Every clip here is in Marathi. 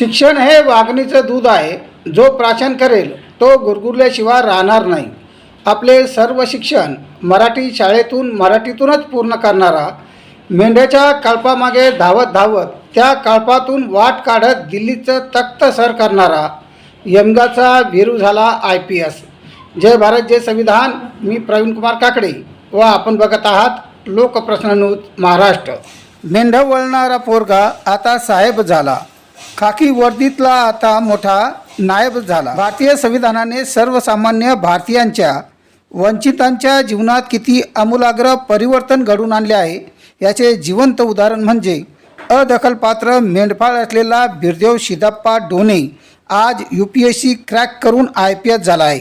शिक्षण हे वाघणीचं दूध आहे. जो प्राशन करेल तो गुरगुरल्याशिवाय राहणार नाही. आपले सर्व शिक्षण मराठी शाळेतून मराठीतूनच पूर्ण करणारा मेंढ्याच्या कळपामागे धावत धावत त्या कळपातून वाट काढत दिल्लीचं तख्त सर करणारा यमगाचा वीरू झाला आय पी एस. जय भारत जय संविधान. मी प्रवीण कुमार काकडे व आपण बघत आहात लोकप्रश्न न्यूज महाराष्ट्र. मेंढा वळणारा पोरगा आता साहेब झाला. खाकी वर्दीतला आता मोठा नायब झाला. भारतीय संविधानाने सर्वसामान्य भारतीयांच्या वंचितांच्या जीवनात किती आमूलाग्र परिवर्तन घडून आणले आहे याचे जिवंत उदाहरण म्हणजे अदखलपात्र मेंढपाळ असलेला बिरदेव शिदाप्पा डोने आज U P S C crack करून आय पी एस झाला आहे.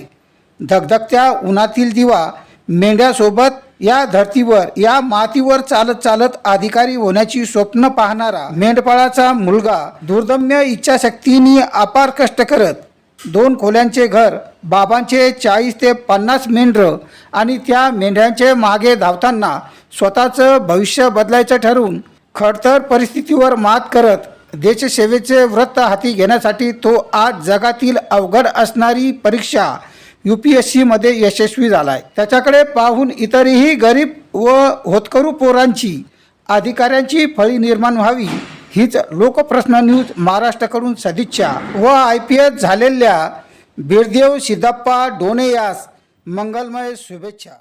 धगधगत्या उन्हातील दिवा मेंढ्यासोबत या धर्तीवर या मातीवर चालत चालत अधिकारी होण्याची स्वप्न पाहणारा मेंढपाळाचा मुलगा दुर्दम्य इच्छाशक्तीने अपार कष्ट करत दोन खोल्यांचे घर बाबांचे चाळीस ते पन्नास मेंढरं आणि त्या मेंढ्यांचे मागे धावताना स्वतःचं भविष्य बदलायचं ठरवून खडतर परिस्थितीवर मात करत देशसेवेचे व्रत हाती घेण्यासाठी तो आज जगातील अवघड असणारी परीक्षा यू पी एस सीमध्ये यशस्वी झाला आहे त्याच्याकडे पाहून इतरही गरीब व होतकरू पोरांची अधिकाऱ्यांची फळी निर्माण व्हावी हीच लोकप्रश्न न्यूज महाराष्ट्राकडून सदिच्छा व आय पी एस झालेल्या बिरदेव सिद्धप्पा डोणे यास मंगलमय शुभेच्छा.